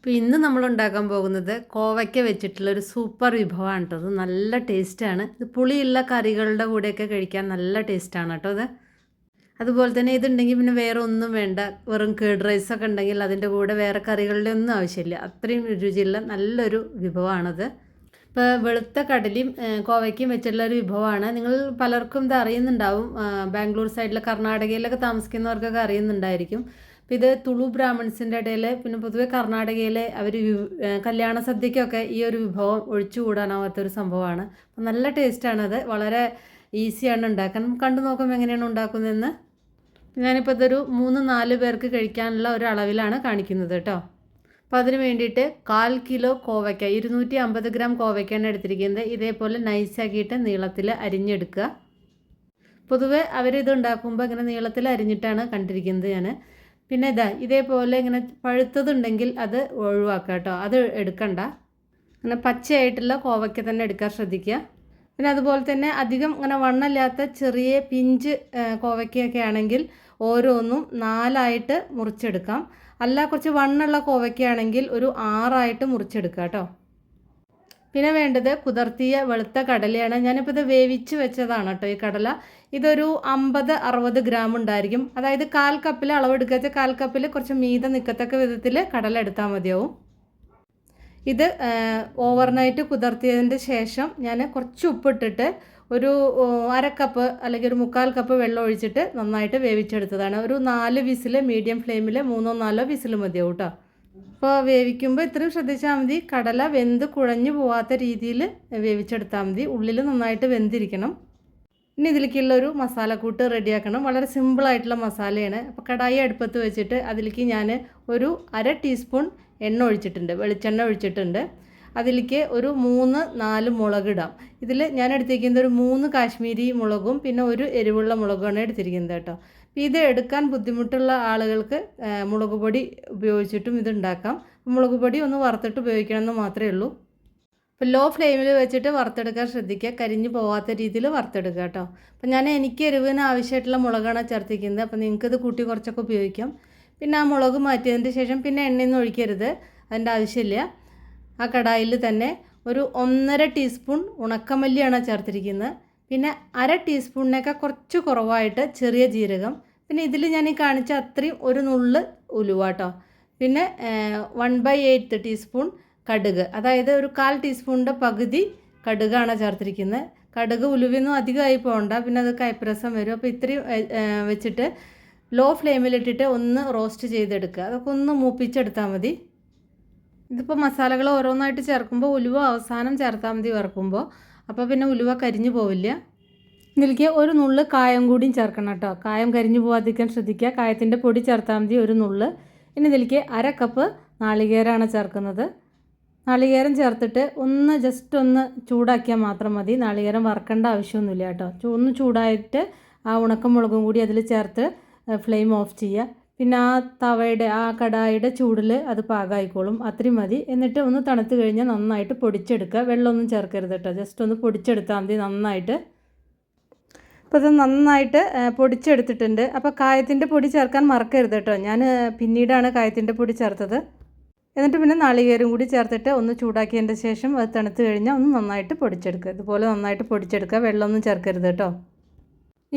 അപ്പോൾ ഇന്ന് നമ്മൾ ഉണ്ടാക്കാൻ പോകുന്നത് കോവയ്ക്ക വെച്ചിട്ടുള്ള ഒരു സൂപ്പർ വിഭവമാണ് കേട്ടോ അത് നല്ല ടേസ്റ്റാണ് ഇത് പുളിയുള്ള കറികളുടെ കൂടെയൊക്കെ കഴിക്കാൻ നല്ല ടേസ്റ്റാണ് കേട്ടോ അത്. അതുപോലെ തന്നെ ഇതുണ്ടെങ്കിൽ പിന്നെ വേറെ ഒന്നും വേണ്ട. വെറും കേഡ് റൈസൊക്കെ ഉണ്ടെങ്കിൽ അതിന്റെ കൂടെ വേറെ കറികളുടെ ഒന്നും ആവശ്യമില്ല. അത്രയും രുചിയുള്ള നല്ലൊരു വിഭവമാണത്. ഇപ്പോൾ വെളുത്ത കടലയും കോവയ്ക്കും വെച്ചിട്ടുള്ള ഒരു വിഭവമാണ്. നിങ്ങൾ പലർക്കും ഇത് അറിയുന്നുണ്ടാവും. ബാംഗ്ലൂർ സൈഡിലെ കർണാടകയിലൊക്കെ താമസിക്കുന്നവർക്കൊക്കെ അറിയുന്നുണ്ടായിരിക്കും. അപ്പോൾ ഇത് തുളു ബ്രാഹ്മിൺസിന്റെ ഇടയിൽ പിന്നെ പൊതുവെ കർണാടകയിൽ അവർ കല്യാണ സദ്യക്കൊക്കെ ഈ ഒരു വിഭവം ഒഴിച്ചുകൂടാനാവാത്തൊരു സംഭവമാണ്. അപ്പം നല്ല ടേസ്റ്റാണത് വളരെ ഈസിയാണ് ഉണ്ടാക്കാൻ. കണ്ടു നോക്കുമ്പോൾ എങ്ങനെയാണ് ഉണ്ടാക്കുന്നതെന്ന്? ഞാനിപ്പോൾ ഇതൊരു മൂന്ന് നാല് പേർക്ക് കഴിക്കാനുള്ള ഒരു അളവിലാണ് കാണിക്കുന്നത് കേട്ടോ. അപ്പോൾ അതിന് വേണ്ടിയിട്ട് കാൽ കിലോ കോവയ്ക്ക ഇരുന്നൂറ്റി അമ്പത് ഗ്രാം കോവയ്ക്കാണ് എടുത്തിരിക്കുന്നത്. ഇതേപോലെ നൈസാക്കിയിട്ട് നീളത്തിൽ അരിഞ്ഞെടുക്കുക. പൊതുവെ അവരിത് ഉണ്ടാക്കുമ്പോൾ ഇങ്ങനെ നീളത്തിൽ അരിഞ്ഞിട്ടാണ് കണ്ടിരിക്കുന്നത് ഞാൻ പിന്നെ ഇതാ ഇതേപോലെ ഇങ്ങനെ പഴുത്തതുണ്ടെങ്കിൽ അത് ഒഴിവാക്കുക കേട്ടോ. അത് എടുക്കണ്ട. അങ്ങനെ പച്ചയായിട്ടുള്ള കോവയ്ക്ക തന്നെ എടുക്കാൻ ശ്രദ്ധിക്കുക. പിന്നെ അതുപോലെ തന്നെ അധികം ഇങ്ങനെ വണ്ണമില്ലാത്ത ചെറിയ പിഞ്ച് കോവയ്ക്കൊക്കെ ആണെങ്കിൽ ഓരോന്നും നാലായിട്ട് മുറിച്ചെടുക്കാം. അല്ല കുറച്ച് വണ്ണുള്ള കോവയ്ക്കയാണെങ്കിൽ ഒരു ആറായിട്ട് മുറിച്ചെടുക്കുക കേട്ടോ. പിന്നെ വേണ്ടത് കുതിർത്തിയ വെളുത്ത കടലയാണ്. ഞാനിപ്പോൾ ഇത് വേവിച്ച് വെച്ചതാണ് കേട്ടോ ഈ കടല. ഇതൊരു അമ്പത് അറുപത് ഗ്രാം ഉണ്ടായിരിക്കും. അതായത് കാൽ കപ്പിൽ അളവെടുക്കാത്ത കാൽ കപ്പിൽ കുറച്ച് മീത നിൽക്കത്തക്ക വിധത്തിൽ കടല എടുത്താൽ മതിയാവും. ഇത് ഓവർനൈറ്റ് കുതിർത്തിയതിന്റെ ശേഷം ഞാൻ കുറച്ച് ഉപ്പിട്ടിട്ട് ഒരു അര കപ്പ് അല്ലെങ്കിൽ ഒരു മുക്കാൽ കപ്പ് വെള്ളം ഒഴിച്ചിട്ട് നന്നായിട്ട് വേവിച്ചെടുത്തതാണ്. ഒരു നാല് വിസിൽ മീഡിയം ഫ്ലെയിമിൽ മൂന്നോ നാലോ വിസിൽ മതിയാവും കേട്ടോ അപ്പോൾ വേവിക്കുമ്പോൾ ഇത്രയും ശ്രദ്ധിച്ചാൽ മതി. കടല വെന്ത് കുഴഞ്ഞു പോവാത്ത രീതിയിൽ വേവിച്ചെടുത്താൽ മതി. ഉള്ളിൽ നന്നായിട്ട് വെന്തിരിക്കണം. ഇനി ഇതിലേക്കുള്ള ഒരു മസാലക്കൂട്ട് റെഡിയാക്കണം. വളരെ സിമ്പിളായിട്ടുള്ള മസാലയാണ്. അപ്പോൾ കടായി അടുപ്പത്ത് വെച്ചിട്ട് അതിലേക്ക് ഞാൻ ഒരു അര ടീസ്പൂൺ എണ്ണ ഒഴിച്ചിട്ടുണ്ട്. വെളിച്ചെണ്ണ ഒഴിച്ചിട്ടുണ്ട്. അതിലേക്ക് ഒരു മൂന്ന് നാല് മുളക് ഇടാം. ഇതിൽ ഞാൻ എടുത്തിരിക്കുന്നത് ഒരു മൂന്ന് കാശ്മീരി മുളകും പിന്നെ ഒരു എരിവുള്ള മുളകുമാണ് എടുത്തിരിക്കുന്നത് കേട്ടോ. ഇത് എടുക്കാൻ ബുദ്ധിമുട്ടുള്ള ആളുകൾക്ക് മുളക് പൊടി ഉപയോഗിച്ചിട്ടും ഇത് ഉണ്ടാക്കാം. മുളക് പൊടി ഒന്ന് വറുത്തിട്ട് ഉപയോഗിക്കണമെന്ന് മാത്രമേ ഉള്ളൂ. അപ്പോൾ ലോ ഫ്ലെയിമിൽ വെച്ചിട്ട് വറുത്തെടുക്കാൻ ശ്രദ്ധിക്കുക. കരിഞ്ഞു പോവാത്ത രീതിയിൽ വറുത്തെടുക്കുക കേട്ടോ. അപ്പോൾ ഞാൻ എനിക്ക് എരിവിന് ആവശ്യമായിട്ടുള്ള മുളകാണ് ചേർത്തിക്കുന്നത് അപ്പോൾ നിങ്ങൾക്കിത് കൂട്ടി കുറച്ചൊക്കെ ഉപയോഗിക്കാം. പിന്നെ ആ മുളക് മാറ്റിയതിന് ശേഷം പിന്നെ എണ്ണയൊന്നും ഒഴിക്കരുത്. അതിന്റെ ആവശ്യമില്ല. ആ കടായിൽ തന്നെ ഒരു ഒന്നര ടീസ്പൂൺ ഉണക്കമല്ലിയാണ് ചേർത്തിരിക്കുന്നത്. പിന്നെ അര ടീസ്പൂണിനേക്കാൾ കുറച്ച് കുറവായിട്ട് ചെറിയ ജീരകം. പിന്നെ ഇതിൽ ഞാൻ ഈ കാണിച്ച അത്രയും ഒരു നുള്ള് ഉലുവാട്ടോ പിന്നെ വൺ ബൈ എയ്ത്ത് ടീസ്പൂൺ കടുക്. അതായത് ഒരു കാൽ ടീസ്പൂണിന്റെ പകുതി കടുകാണ് ചേർത്തിരിക്കുന്നത്. കടുക് ഉലുവയൊന്നും അധികമായി പോകണ്ട പിന്നെ അത് കൈപ്രസം വരും. അപ്പോൾ ഇത്രയും വെച്ചിട്ട് ലോ ഫ്ലെയിമിലിട്ടിട്ട് ഒന്ന് റോസ്റ്റ് ചെയ്തെടുക്കുക. അതൊക്കെ ഒന്ന് മൂപ്പിച്ചെടുത്താൽ മതി. ഇതിപ്പോൾ മസാലകൾ ഓരോന്നായിട്ട് ചേർക്കുമ്പോൾ ഉലുവ അവസാനം ചേർത്താൽ മതി വറക്കുമ്പോൾ അപ്പോൾ പിന്നെ ഉലുവ കരിഞ്ഞു പോവില്ല. ഇതിലേക്ക് ഒരു നുള്ള് കായം കൂടിയും ചേർക്കണം കേട്ടോ. കായം കരിഞ്ഞു പോവാതിരിക്കാൻ ശ്രദ്ധിക്കുക. കായത്തിന്റെ പൊടി ചേർത്താൽ മതി ഒരു നുള്ള്. ഇനി ഇതിലേക്ക് അര കപ്പ് നാളികേരമാണ് ചേർക്കുന്നത്. നാളികേരം ചേർത്തിട്ട് ഒന്ന് ജസ്റ്റ് ഒന്ന് ചൂടാക്കിയാൽ മാത്രം മതി. നാളികേരം വറക്കേണ്ട ആവശ്യമൊന്നുമില്ല കേട്ടോ. ഒന്ന് ചൂടായിട്ട് ആ ഉണക്കമുളകും കൂടി അതിൽ ചേർത്ത് ഫ്ലെയിം ഓഫ് ചെയ്യുക. പിന്നെ ആ തവയുടെ ആ കടായുടെ ചൂടിൽ അത് പാകമായിക്കോളും അത്രയും മതി. എന്നിട്ട് ഒന്ന് തണുത്ത് കഴിഞ്ഞാൽ നന്നായിട്ട് പൊടിച്ചെടുക്കുക. വെള്ളമൊന്നും ചേർക്കരുത് കേട്ടോ. ജസ്റ്റ് ഒന്ന് പൊടിച്ചെടുത്താൽ മതി നന്നായിട്ട്. അപ്പോൾ ഇത് നന്നായിട്ട് പൊടിച്ചെടുത്തിട്ടുണ്ട്. അപ്പോൾ കായത്തിന്റെ പൊടി ചേർക്കാൻ മറക്കരുത് കേട്ടോ. ഞാൻ പിന്നീടാണ് കായത്തിന്റെ പൊടി ചേർത്തത്. എന്നിട്ട് പിന്നെ നാളികേരം കൂടി ചേർത്തിട്ട് ഒന്ന് ചൂടാക്കിയതിന്റെ ശേഷം അത് തണുത്ത് കഴിഞ്ഞാൽ ഒന്ന് നന്നായിട്ട് പൊടിച്ചെടുക്കുക. ഇതുപോലെ നന്നായിട്ട് പൊടിച്ചെടുക്കുക. വെള്ളമൊന്നും ചേർക്കരുത് കേട്ടോ.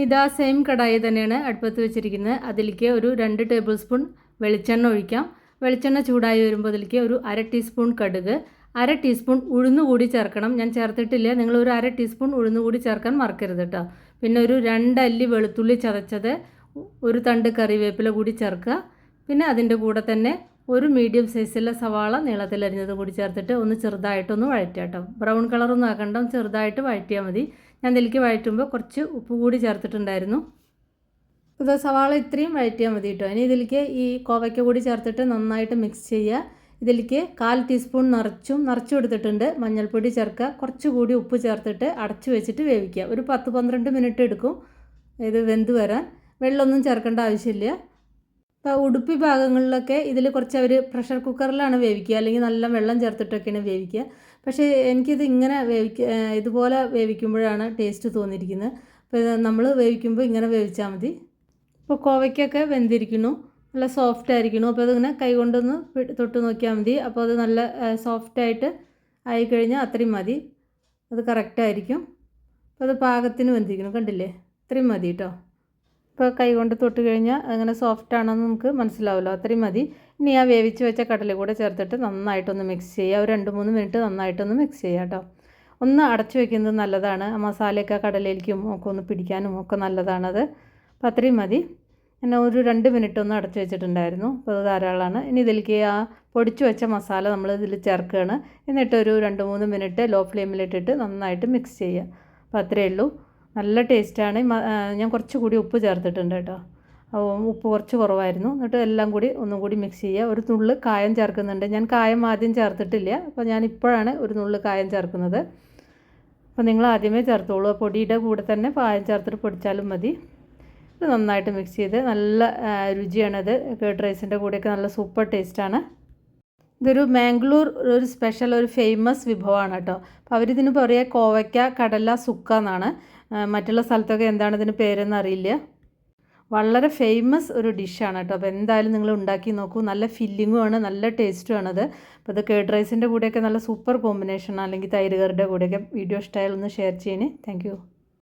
ഇതാ സെയിം കടായി തന്നെയാണ് അടുപ്പത്ത് വെച്ചിരിക്കുന്നത്. അതിലേക്ക് ഒരു രണ്ട് ടേബിൾ സ്പൂൺ വെളിച്ചെണ്ണ ഒഴിക്കാം. വെളിച്ചെണ്ണ ചൂടായി വരുമ്പോൾ അതിലേക്ക് ഒരു അര ടീസ്പൂൺ കടുക് അര ടീസ്പൂൺ ഉഴുന്നുകൂടി ചേർക്കണം. ഞാൻ ചേർത്തിട്ടില്ല. നിങ്ങൾ ഒരു അര ടീസ്പൂൺ ഉഴുന്നുകൂടി ചേർക്കാൻ മറക്കരുത് കേട്ടോ. പിന്നെ ഒരു രണ്ടല്ലി വെളുത്തുള്ളി ചതച്ചത് ഒരു തണ്ട് കറിവേപ്പില കൂടി ചേർക്കുക. പിന്നെ അതിന്റെ കൂടെ തന്നെ ഒരു മീഡിയം സൈസിലെ സവാള നീളത്തിലരിഞ്ഞതും കൂടി ചേർത്തിട്ട് ഒന്ന് ചെറുതായിട്ടൊന്ന് വഴറ്റുക കേട്ടോ. ബ്രൗൺ കളറൊന്നും ആക്കണ്ട. ചെറുതായിട്ട് വഴറ്റിയാൽ മതി. ഞാൻ ഇതിലേക്ക് വഴറ്റുമ്പോൾ കുറച്ച് ഉപ്പ് കൂടി ചേർത്തിട്ടുണ്ടായിരുന്നു. ഇത് സവാള ഇത്രയും വഴറ്റിയാൽ മതി കേട്ടോ. ഇനി ഇതിലേക്ക് ഈ കോവയ്ക്ക കൂടി ചേർത്തിട്ട് നന്നായിട്ട് മിക്സ് ചെയ്യുക. ഇതിലേക്ക് കാൽ ടീസ്പൂൺ നിറച്ചും നിറച്ചും എടുത്തിട്ടുണ്ട്. മഞ്ഞൾപ്പൊടി ചേർക്കുക. കുറച്ചുകൂടി ഉപ്പ് ചേർത്തിട്ട് അടച്ചു വെച്ചിട്ട് വേവിക്കുക. ഒരു പത്ത് പന്ത്രണ്ട് മിനിറ്റ് എടുക്കും ഇത് വെന്ത് വരാൻ. വെള്ളമൊന്നും ചേർക്കേണ്ട ആവശ്യമില്ല. ഇപ്പോൾ ഉടുപ്പി ഭാഗങ്ങളിലൊക്കെ ഇതിൽ കുറച്ച് അവർ പ്രഷർ കുക്കറിലാണ് വേവിക്കുക. അല്ലെങ്കിൽ നല്ല വെള്ളം ചേർത്തിട്ടൊക്കെയാണ് വേവിക്കുക. പക്ഷേ എനിക്കിത് ഇങ്ങനെ വേവിക്ക ഇതുപോലെ വേവിക്കുമ്പോഴാണ് ടേസ്റ്റ് തോന്നിയിരിക്കുന്നത്. അപ്പോൾ നമ്മൾ വേവിക്കുമ്പോൾ ഇങ്ങനെ വേവിച്ചാൽ മതി. ഇപ്പോൾ കോവയ്ക്കൊക്കെ വെന്തിരിക്കുന്നു. നല്ല സോഫ്റ്റ് ആയിരിക്കുന്നു. അപ്പോൾ അതിങ്ങനെ കൈ കൊണ്ടൊന്ന് പി- തൊട്ട് നോക്കിയാൽ മതി. അപ്പോൾ അത് നല്ല സോഫ്റ്റായിട്ട് ആയിക്കഴിഞ്ഞാൽ അത്രയും മതി. അത് കറക്റ്റായിരിക്കും അപ്പോൾ അത് പാകത്തിന് വെന്തിരിക്കുന്നു. കണ്ടില്ലേ? ഇത്രയും മതി കേട്ടോ ഇപ്പോൾ കൈ കൊണ്ട് തൊട്ട് കഴിഞ്ഞാൽ അങ്ങനെ സോഫ്റ്റ് ആണെന്ന് നമുക്ക് മനസ്സിലാവുമല്ലോ അത്രയും മതി. ഇനി ആ വേവിച്ച് വെച്ച കടല കൂടെ ചേർത്തിട്ട് നന്നായിട്ടൊന്ന് മിക്സ് ചെയ്യുക. ഒരു രണ്ട് മൂന്ന് മിനിറ്റ് നന്നായിട്ടൊന്ന് മിക്സ് ചെയ്യുക കേട്ടോ. ഒന്ന് അടച്ചു വെക്കുന്നത് നല്ലതാണ്. മസാലയൊക്കെ കടലയിലേക്കും ഒക്കെ ഒന്ന് പിടിക്കാനും ഒക്കെ നല്ലതാണത്. അപ്പോൾ അത്രയും മതി. ഞാൻ ഒരു രണ്ട് മിനിറ്റ് ഒന്ന് അടച്ചു വെച്ചിട്ടുണ്ടായിരുന്നു. അപ്പോൾ അത് ധാരാളമാണ് ഇനി ഇതിലേക്ക് ആ പൊടിച്ചു വെച്ച മസാല നമ്മൾ ഇതിൽ ചേർക്കുകയാണ്. എന്നിട്ട് ഒരു രണ്ട് മൂന്ന് മിനിറ്റ് ലോ ഫ്ലെയിമിലിട്ടിട്ട് നന്നായിട്ട് മിക്സ് ചെയ്യുക. അപ്പോൾ അത്രയേ ഉള്ളൂ. നല്ല ടേസ്റ്റാണ്. ഞാൻ കുറച്ച് കൂടി ഉപ്പ് ചേർത്തിട്ടുണ്ട് കേട്ടോ. ഉപ്പ് കുറച്ച് കുറവായിരുന്നു. എന്നിട്ട് എല്ലാം കൂടി ഒന്നും കൂടി മിക്സ് ചെയ്യുക. ഒരു നുള്ള് കായം ചേർക്കുന്നുണ്ട്. ഞാൻ കായം ആദ്യം ചേർത്തിട്ടില്ല. അപ്പോൾ ഞാൻ ഇപ്പോഴാണ് ഒരു നുള്ള് കായം ചേർക്കുന്നത്. അപ്പോൾ നിങ്ങൾ ആദ്യമേ ചേർത്തോളൂ. പൊടിയുടെ കൂടെ തന്നെ കായം ചേർത്തിട്ട് പൊടിച്ചാലും മതി. ഇത് നന്നായിട്ട് മിക്സ് ചെയ്ത് നല്ല രുചിയാണത്. കേട്ട് റൈസിന്റെ കൂടെയൊക്കെ നല്ല സൂപ്പർ ടേസ്റ്റാണ് ഇതൊരു മാംഗ്ലൂർ ഒരു സ്പെഷ്യൽ ഒരു ഫേമസ് വിഭവമാണ് കേട്ടോ. അപ്പോൾ അവരിതിന് പറയുക കോവയ്ക്ക കടല സുക്ക എന്നാണ്. മറ്റുള്ള സ്ഥലത്തൊക്കെ എന്താണ് ഇതിന് പേരെന്ന് അറിയില്ല. വളരെ ഫേമസ് ഒരു ഡിഷാണ് കേട്ടോ. അപ്പോൾ എന്തായാലും നിങ്ങൾ ഉണ്ടാക്കി നോക്കൂ. നല്ല ഫില്ലിങ്ങും ആണ് നല്ല ടേസ്റ്റും ആണത് അപ്പോൾ ഇത് കേഡ് റൈസിന്റെ കൂടെയൊക്കെ നല്ല സൂപ്പർ കോമ്പിനേഷൻ അല്ലെങ്കിൽ തൈരുകാരുടെ കൂടെയൊക്കെ വീഡിയോ ഇഷ്ടമായാലൊന്ന് ഷെയർ ചെയ്യണേ. താങ്ക്